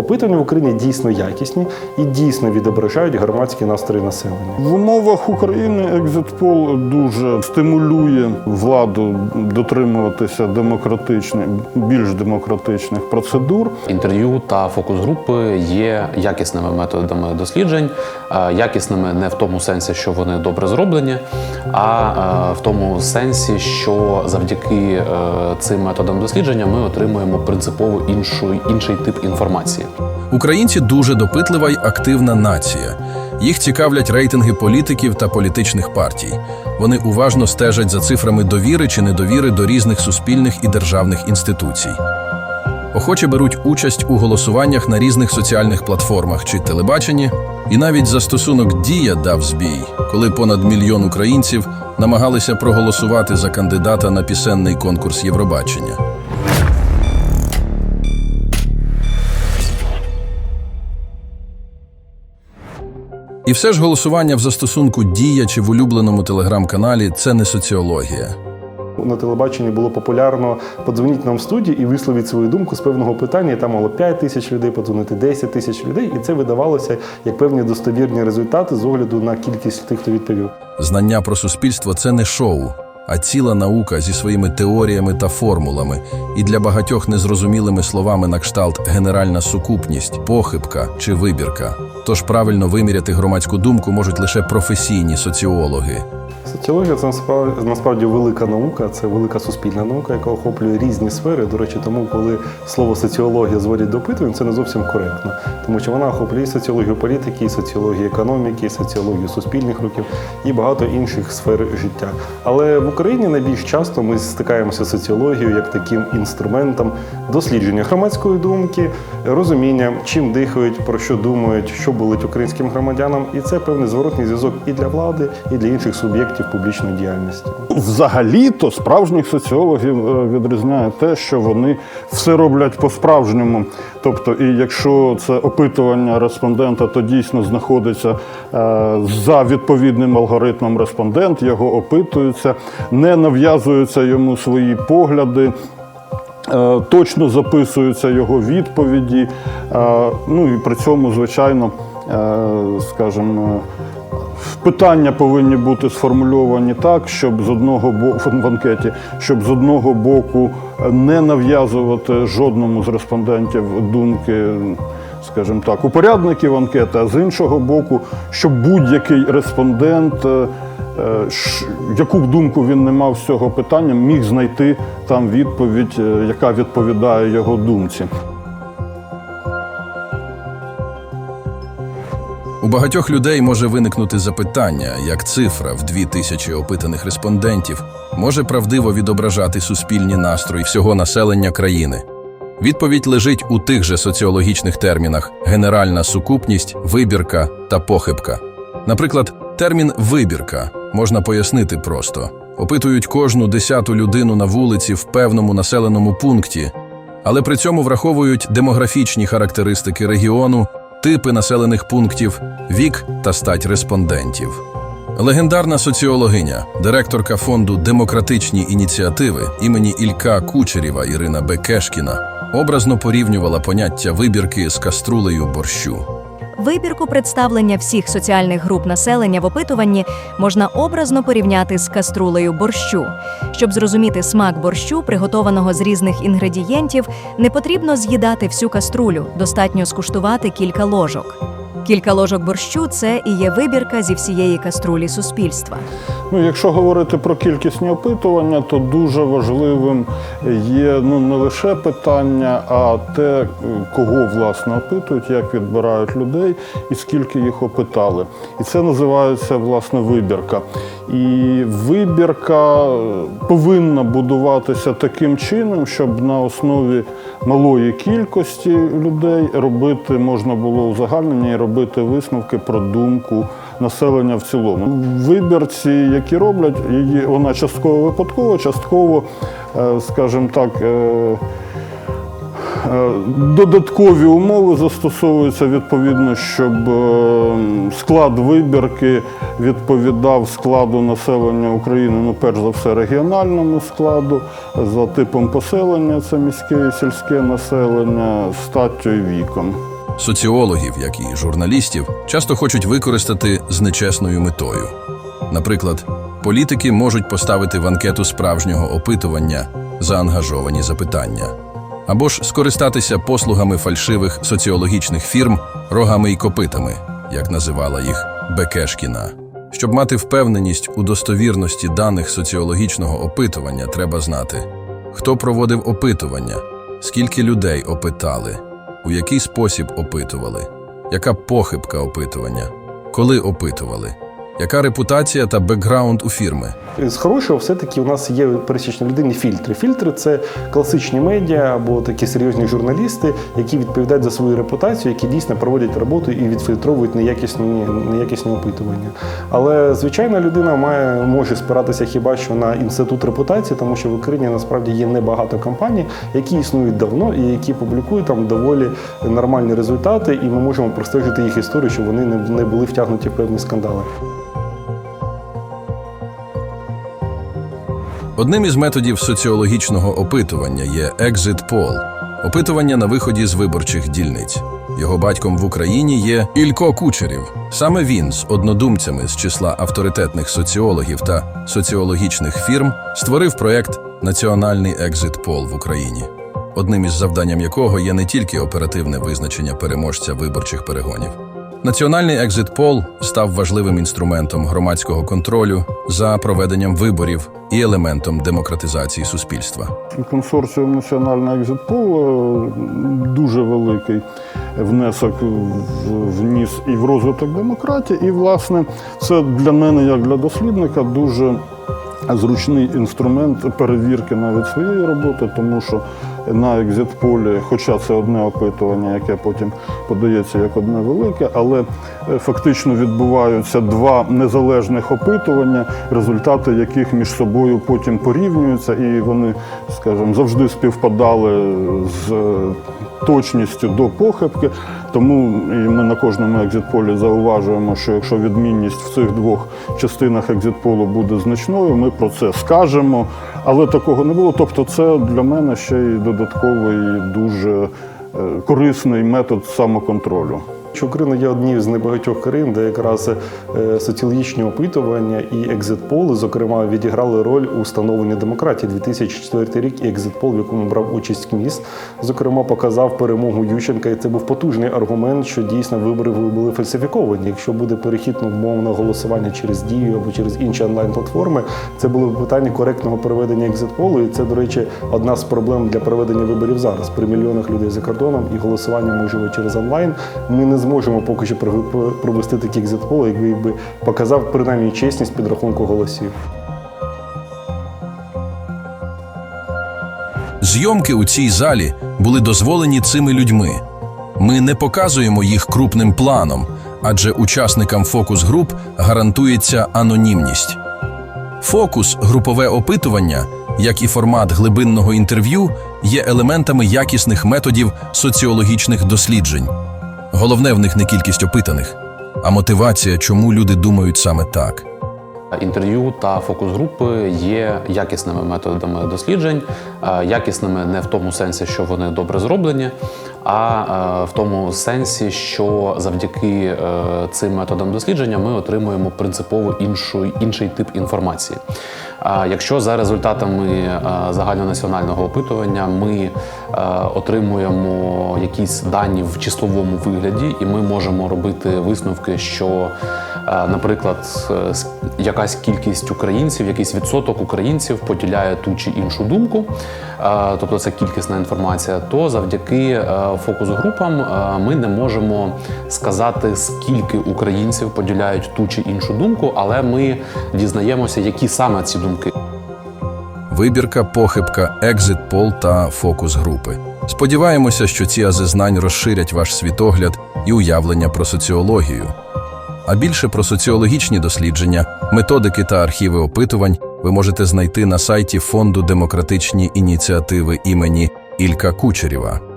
Опитування в Україні дійсно якісні і дійсно відображають громадські настрої населення. В умовах України екзитпол дуже стимулює владу дотримуватися демократичних, більш демократичних процедур. Інтерв'ю та фокус-групи є якісними методами досліджень, е, якісними не в тому сенсі, що вони добре зроблені, а е, в тому сенсі, що завдяки е, цим методам дослідження ми отримуємо принципово іншу, інший тип інформації. Українці дуже допитлива й активна нація. Їх цікавлять рейтинги політиків та політичних партій. Вони уважно стежать за цифрами довіри чи недовіри до різних суспільних і державних інституцій. Охоче беруть участь у голосуваннях на різних соціальних платформах чи телебаченні, і навіть застосунок Дія дав збій, коли понад мільйон українців намагалися проголосувати за кандидата на пісенний конкурс Євробачення. І все ж голосування в застосунку Дія чи в улюбленому телеграм-каналі це не соціологія. На телебаченні було популярно подзвоніть нам в студію і висловіть свою думку з певного питання. І там мало 5 тисяч людей, подзвонити 10 тисяч людей, і це видавалося як певні достовірні результати з огляду на кількість тих, хто відповів. Знання про суспільство це не шоу, а ціла наука зі своїми теоріями та формулами, і для багатьох незрозумілими словами на кшталт генеральна сукупність, похибка чи вибірка. Тож правильно виміряти громадську думку можуть лише професійні соціологи. Соціологія це насправді, велика наука, це велика суспільна наука, яка охоплює різні сфери. До речі, тому коли слово соціологія зводять до опитувань, це не зовсім коректно, тому що вона охоплює і соціологію політики, і соціологію економіки, і соціологію суспільних рухів і багато інших сфер життя. Але в Україні найбільш часто ми стикаємося з соціологією як таким інструментом дослідження громадської думки, розуміння, чим дихають, про що думають, що болить українським громадянам, і це певний зворотний зв'язок і для влади, і для інших суб'єктів публічної діяльності. Взагалі-то справжніх соціологів е, відрізняє те, що вони все роблять по-справжньому. Тобто, і якщо це опитування респондента, то дійсно знаходиться е, за відповідним алгоритмом респондент, його опитуються, не нав'язуються йому свої погляди. Е, Точно записуються його відповіді, ну і при цьому, звичайно, скажімо, Питання повинні бути сформульовані так, щоб з одного боку в анкеті, щоб з одного боку не нав'язувати жодному з респондентів думки, скажімо так, упорядників анкети, а з іншого боку, щоб будь-який респондент, е, е, яку б думку він не мав з цього питання, міг знайти там відповідь, е, яка відповідає його думці. Багатьох людей може виникнути запитання, як цифра в дві тисячі опитаних респондентів може правдиво відображати суспільні настрої всього населення країни. Відповідь лежить у тих же соціологічних термінах: генеральна сукупність, вибірка та похибка. Наприклад, термін вибірка можна пояснити просто: опитують кожну десяту людину на вулиці в певному населеному пункті, але при цьому враховують демографічні характеристики регіону, типи населених пунктів, вік та стать респондентів. Легендарна соціологиня, директорка фонду Демократичні ініціативи імені Ілька Кучерєва Ірина Бекешкіна образно порівнювала поняття вибірки з каструлею борщу. Вибірку представлення всіх соціальних груп населення в опитуванні можна образно порівняти з каструлею борщу. Щоб зрозуміти смак борщу, приготованого з різних інгредієнтів, не потрібно з'їдати всю каструлю, достатньо скуштувати кілька ложок. Кілька ложок борщу це і є вибірка зі всієї каструлі суспільства. Ну, якщо говорити про кількісні опитування, то дуже важливим є ну не лише питання, а те, кого власне опитують, як відбирають людей і скільки їх опитали. І це називається власне вибірка. І вибірка повинна будуватися таким чином, щоб на основі малої кількості людей робити можна було узагальнення і робити висновки про думку населення в цілому. Вибірці, які роблять, її вона частково випадково, частково, е, скажімо так. Е, Додаткові умови застосовуються відповідно, щоб е, склад вибірки відповідав складу населення України, ну перш за все регіональному складу, за типом поселення це міське і сільське населення, статтю і віком. Соціологів, як і журналістів, часто хочуть використати з нечесною метою. Наприклад, політики можуть поставити в анкету справжнього опитування заангажовані запитання, або ж скористатися послугами фальшивих соціологічних фірм рогами і копитами, як називала їх Бекешкіна. Щоб мати впевненість у достовірності даних соціологічного опитування, треба знати, хто проводив опитування, скільки людей опитали, у який спосіб опитували, яка похибка опитування, коли опитували, яка репутація та бекграунд у фірми. З хорошого все-таки у нас є у пересічної людини фільтри. Фільтри це класичні медіа або такі серйозні журналісти, які відповідають за свою репутацію, які дійсно проводять роботу і відфільтровують неякісні, неякісні опитування. Але звичайна людина має може спиратися хіба що на інститут репутації, тому що в Україні насправді є небагато компаній, які існують давно і які публікують там доволі нормальні результати, і ми можемо простежити їх історію, щоб вони не були втягнуті в певні скандали. Одним із методів соціологічного опитування є Poll – опитування на виході з виборчих дільниць. Його батьком в Україні є Ілько Кучерів. Саме він з однодумцями з числа авторитетних соціологів та соціологічних фірм створив проект Національний Exit Poll в Україні, одним із завданням якого є не тільки оперативне визначення переможця виборчих перегонів. Національний Exit Poll став важливим інструментом громадського контролю за проведенням виборів і елементом демократизації суспільства. Консорціум національного екзитпол е, дуже великий внесок в- вніс і в розвиток демократії. І, власне, це для мене, як для дослідника, дуже зручний інструмент перевірки навіть своєї роботи, тому що на екзитполі, хоча це одне опитування, яке потім подається як одне велике, але е, фактично відбуваються два незалежних опитування, результати яких між собою потім порівнюються, і вони, скажімо, завжди співпадали з е, точністю до похибки. Тому і ми на кожному екзитполі зауважуємо, що якщо відмінність в цих двох частинах екзитполу буде значною, ми про це скажемо. Але такого не було. Тобто, це для мене ще й додатковий дуже е, корисний метод самоконтролю. Що Україна є однією з небагатьох країн, де якраз е, соціологічні опитування і екзитполи, зокрема, відіграли роль у становленні демократії. 2004 рік і екзитпол, в якому брав участь КМІС, зокрема, показав перемогу Ющенка, і це був потужний аргумент, що дійсно вибори були фальсифіковані. Якщо буде перехід на умовне голосування через дію або через інші онлайн-платформи, це було б питання коректного проведення екзитполу. І це, до речі, одна з проблем для проведення виборів зараз. При мільйонах людей за кордоном і голосування можливо через онлайн. Ми не зможемо поки що пров- провести такий екзитпол, який би показав принаймні чесність підрахунку голосів. Зйомки у цій залі були дозволені цими людьми. Ми не показуємо їх крупним планом, адже учасникам фокус-груп гарантується анонімність. Фокус, групове опитування, як і формат глибинного інтерв'ю, є елементами якісних методів соціологічних досліджень. Головне в них не кількість опитаних, а мотивація, чому люди думають саме так. Інтерв'ю та фокус-групи є якісними методами досліджень, е, якісними не в тому сенсі, що вони добре зроблені, а е, в тому сенсі, що завдяки е, цим методам дослідження ми отримуємо принципово іншу, інший тип інформації. Якщо за результатами загальнонаціонального опитування ми отримуємо якісь дані в числовому вигляді, і ми можемо робити висновки, що, наприклад, е, якась кількість українців, якийсь відсоток українців поділяє ту чи іншу думку, е, тобто це кількісна інформація, то завдяки е, фокус-групам е, ми не можемо сказати, скільки українців поділяють ту чи іншу думку, але ми дізнаємося, які саме ці думки. Вибірка, похибка, екзит пол та фокус групи. Сподіваємося, що ці ази знань розширять ваш світогляд і уявлення про соціологію. А більше про соціологічні дослідження, методики та архіви опитувань ви можете знайти на сайті Фонду демократичні ініціативи імені Ілька Кучерєва.